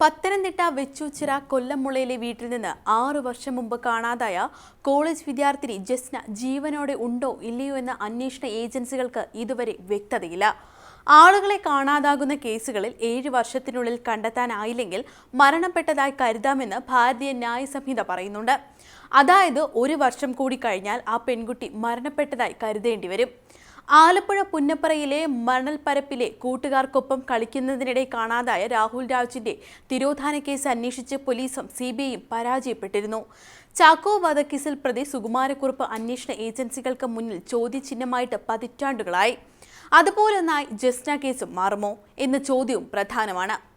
പത്തനംതിട്ട വെച്ചൂച്ചിറ കൊല്ലമുളയിലെ വീട്ടിൽ നിന്ന് ആറു വർഷം മുമ്പ് കാണാതായ കോളേജ് വിദ്യാർത്ഥിനി ജസ്ന ജീവനോടെ ഉണ്ടോ ഇല്ലയോ എന്ന അന്വേഷണ ഏജൻസികൾക്ക് ഇതുവരെ വ്യക്തതയില്ല. ആളുകളെ കാണാതാകുന്ന കേസുകളിൽ ഏഴ് വർഷത്തിനുള്ളിൽ കണ്ടെത്താനായില്ലെങ്കിൽ മരണപ്പെട്ടതായി കരുതാമെന്ന് ഭാരതീയ ന്യായ സംഹിത പറയുന്നുണ്ട്. അതായത് ഒരു വർഷം കൂടി കഴിഞ്ഞാൽ ആ പെൺകുട്ടി മരണപ്പെട്ടതായി കരുതേണ്ടി വരും. ആലപ്പുഴ പുന്നപ്പറയിലെ മണൽപ്പരപ്പിലെ കൂട്ടുകാർക്കൊപ്പം കളിക്കുന്നതിനിടെ കാണാതായ രാഹുൽ രാജിന്റെ തിരോധാന കേസ് അന്വേഷിച്ച് പോലീസും സി ബി ഐയും പരാജയപ്പെട്ടിരുന്നു. ചാക്കോ വധക്കേസിൽ പ്രതി സുകുമാരക്കുറുപ്പ് അന്വേഷണ ഏജൻസികൾക്ക് മുന്നിൽ ചോദ്യചിഹ്നമായിട്ട് പതിറ്റാണ്ടുകളായി. അതുപോലൊന്നായി ജസ്ന കേസും മാറുമോ? എന്ന ചോദ്യവും പ്രധാനമാണ്.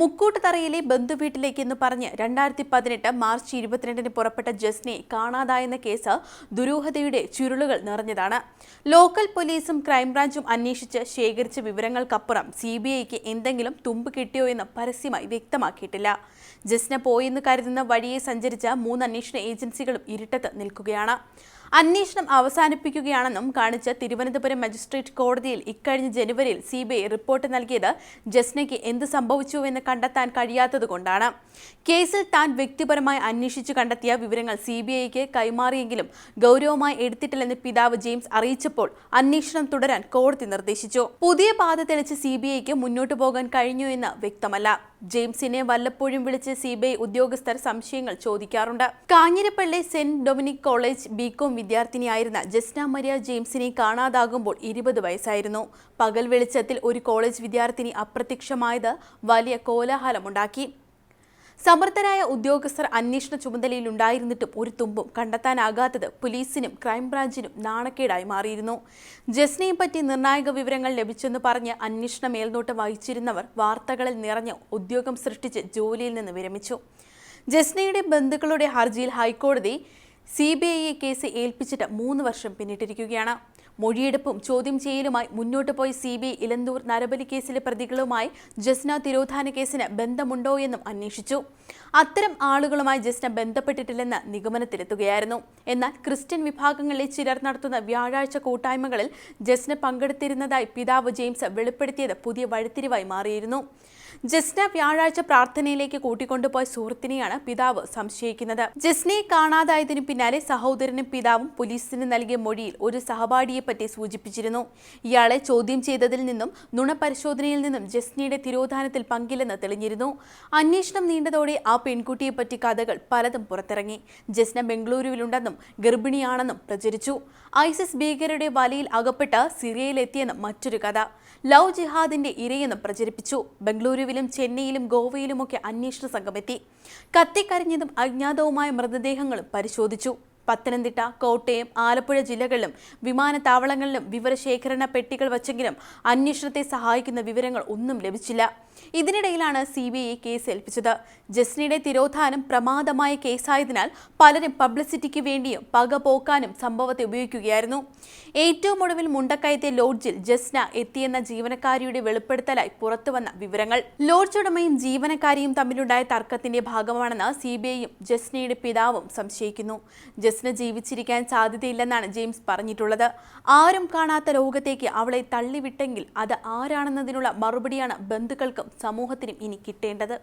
മുക്കൂട്ടുതറയിലെ ബന്ധുവീട്ടിലേക്ക് എന്ന് പറഞ്ഞ് രണ്ടായിരത്തി പതിനെട്ട് മാർച്ച് ഇരുപത്തിരണ്ടിന് പുറപ്പെട്ട ജസ്നെ കാണാതായെന്ന കേസ് ദുരൂഹതയുടെ ചുരുളുകൾ നിറഞ്ഞതാണ്. ലോക്കൽ പോലീസും ക്രൈംബ്രാഞ്ചും അന്വേഷിച്ച് ശേഖരിച്ച വിവരങ്ങൾക്കപ്പുറം സി ബി ഐക്ക് എന്തെങ്കിലും തുമ്പ് കിട്ടിയോ എന്ന് പരസ്യമായി വ്യക്തമാക്കിയിട്ടില്ല. ജസ്ന പോയെന്ന് കരുതുന്ന വഴിയെ സഞ്ചരിച്ച മൂന്ന് അന്വേഷണ ഏജൻസികളും ഇരുട്ടത്ത് നിൽക്കുകയാണ്. അന്വേഷണം അവസാനിപ്പിക്കുകയാണെന്നും കാണിച്ച് തിരുവനന്തപുരം മജിസ്ട്രേറ്റ് കോടതിയിൽ ഇക്കഴിഞ്ഞ ജനുവരിയിൽ സി റിപ്പോർട്ട് നൽകിയത് ജസ്നയ്ക്ക് എന്ത് സംഭവിച്ചുവെന്ന് കണ്ടെത്താൻ കഴിയാത്തതുകൊണ്ടാണ്. കേസിൽ താൻ വ്യക്തിപരമായി അന്വേഷിച്ചു കണ്ടെത്തിയ വിവരങ്ങൾ സി ബി ഐക്ക് കൈമാറിയെങ്കിലും ഗൗരവമായി എടുത്തിട്ടില്ലെന്ന് പിതാവ് ജെയിംസ് അറിയിച്ചപ്പോൾ അന്വേഷണം തുടരാൻ കോടതി നിർദ്ദേശിച്ചു. പുതിയ പാത തെളിച്ച് സി ബി ഐക്ക് മുന്നോട്ടു പോകാൻ കഴിഞ്ഞു എന്ന് വ്യക്തമല്ല. ജെയിംസിനെ വല്ലപ്പോഴും വിളിച്ച് സിബിഐ ഉദ്യോഗസ്ഥർ സംശയങ്ങൾ ചോദിക്കാറുണ്ട്. Kanjirappally saint Dominic college BCom വിദ്യാർത്ഥിനിയായിരുന്ന Jasna Maria ജെയിംസിനെ കാണാതാകുമ്പോൾ ഇരുപത് വയസ്സായിരുന്നു. പകൽ വെളിച്ചത്തിൽ ഒരു കോളേജ് വിദ്യാർത്ഥിനി അപ്രത്യക്ഷമായത് വലിയ കോലാഹലമുണ്ടാക്കി. സമർത്ഥരായ ഉദ്യോഗസ്ഥർ അന്വേഷണ ചുമതലയിലുണ്ടായിരുന്നിട്ടും ഒരു തുമ്പും കണ്ടെത്താനാകാത്തത് പോലീസിനും ക്രൈംബ്രാഞ്ചിനും നാണക്കേടായി മാറിയിരുന്നു. ജസ്നയെ പറ്റി നിർണായക വിവരങ്ങൾ ലഭിച്ചെന്ന് പറഞ്ഞ് അന്വേഷണ മേൽനോട്ടം വഹിച്ചിരുന്നവർ വാർത്തകളിൽ നിറഞ്ഞ് ഉദ്യോഗം സൃഷ്ടിച്ച് ജോലിയിൽ നിന്ന് വിരമിച്ചു. ജസ്നയുടെ ബന്ധുക്കളുടെ ഹർജിയിൽ ഹൈക്കോടതി സി ബി ഐയെ കേസ് ഏൽപ്പിച്ചിട്ട് മൂന്ന് വർഷം പിന്നിട്ടിരിക്കുകയാണ്. മൊഴിയെടുപ്പും ചോദ്യം ചെയ്യലുമായി മുന്നോട്ട് പോയി സി ബി ഐ ഇലന്തൂർ നരബലി കേസിലെ പ്രതികളുമായി ജസ്ന തിരോധാന കേസിന് ബന്ധമുണ്ടോ എന്നും അന്വേഷിച്ചു. അത്തരം ആളുകളുമായി ജസ്ന ബന്ധപ്പെട്ടിട്ടില്ലെന്ന് നിഗമനത്തിലെത്തുകയായിരുന്നു. എന്നാൽ ക്രിസ്ത്യൻ വിഭാഗങ്ങളിലെ ചിലർ നടത്തുന്ന വ്യാഴാഴ്ച കൂട്ടായ്മകളിൽ ജസ്ന പങ്കെടുത്തിരുന്നതായി പിതാവ് ജെയിംസ് വെളിപ്പെടുത്തിയത് പുതിയ വഴിത്തിരിവായി മാറിയിരുന്നു. ജസ്ന വ്യാഴാഴ്ച പ്രാർത്ഥനയിലേക്ക് കൂട്ടിക്കൊണ്ടുപോയ സുഹൃത്തിനെയാണ് പിതാവ് സംശയിക്കുന്നത്. ജസ്നയെ കാണാതായതിനു പിന്നാലെ സഹോദരനും പിതാവും പോലീസിന് നൽകിയ മൊഴിയിൽ ഒരു സഹപാഠിയെപ്പറ്റി സൂചിപ്പിച്ചിരുന്നു. ഇയാളെ ചോദ്യം ചെയ്തതിൽ നിന്നും നുണപരിശോധനയിൽ നിന്നും ജസ്നിയുടെ തിരോധാനത്തിൽ പങ്കില്ലെന്ന് തെളിഞ്ഞിരുന്നു. അന്വേഷണം നീണ്ടതോടെ ആ പെൺകുട്ടിയെപ്പറ്റി കഥകൾ പലതും പുറത്തിറങ്ങി. ജസ്ന ബംഗളൂരുവിലുണ്ടെന്നും ഗർഭിണിയാണെന്നും പ്രചരിച്ചു. ഐസിസ് ഭീകരരുടെ വലയിൽ അകപ്പെട്ട് സിറിയയിലെത്തിയെന്നും മറ്റൊരു കഥ. ലവ് ജിഹാദിന്റെ ഇരയെന്നും പ്രചരിപ്പിച്ചു. ബംഗളൂരുവിലും ചെന്നൈയിലും ഗോവയിലുമൊക്കെ അന്വേഷണ സംഘമെത്തി. കത്തിക്കരിഞ്ഞതും അജ്ഞാതവുമായ മൃതദേഹങ്ങളും പരിശോധിച്ചു പത്തനംതിട്ട കോട്ടയം ആലപ്പുഴ ജില്ലകളിലും വിമാനത്താവളങ്ങളിലും വിവരശേഖരണ പെട്ടികൾ വച്ചെങ്കിലും അന്വേഷണത്തെ സഹായിക്കുന്ന വിവരങ്ങൾ ഒന്നും ലഭിച്ചില്ല. ഇതിനിടയിലാണ് സി ബി ഐ കേസ് ഏൽപ്പിച്ചത്. ജസ്നയുടെ തിരോധാനം പ്രമാദമായ കേസായതിനാൽ പലരും പബ്ലിസിറ്റിക്ക് വേണ്ടിയും പക പോക്കാനും സംഭവത്തെ ഉപയോഗിക്കുകയായിരുന്നു. ഏറ്റവും ഒടുവിൽ മുണ്ടക്കയത്തെ ലോഡ്ജിൽ ജസ്ന എത്തിയെന്ന ജീവനക്കാരിയുടെ വെളിപ്പെടുത്തലായി പുറത്തുവന്ന വിവരങ്ങൾ. ലോഡ്ജ് ഉടമയും ജീവനക്കാരിയും തമ്മിലുണ്ടായ തർക്കത്തിന്റെ ഭാഗമാണെന്ന് സി ബി ഐയും ജസ്നയുടെ പിതാവും സംശയിക്കുന്നു. ജസ്ന ജീവിച്ചിരിക്കാൻ സാധ്യതയില്ലെന്നാണ് ജെയിംസ് പറഞ്ഞിട്ടുള്ളത്. ആരും കാണാത്ത ലോകത്തേക്ക് അവളെ തള്ളിവിട്ടെങ്കിൽ അത് ആരാണെന്നതിനുള്ള മറുപടിയാണ് ബന്ധുക്കൾക്കും സമൂഹത്തിനും ഇനി കിട്ടേണ്ടത്.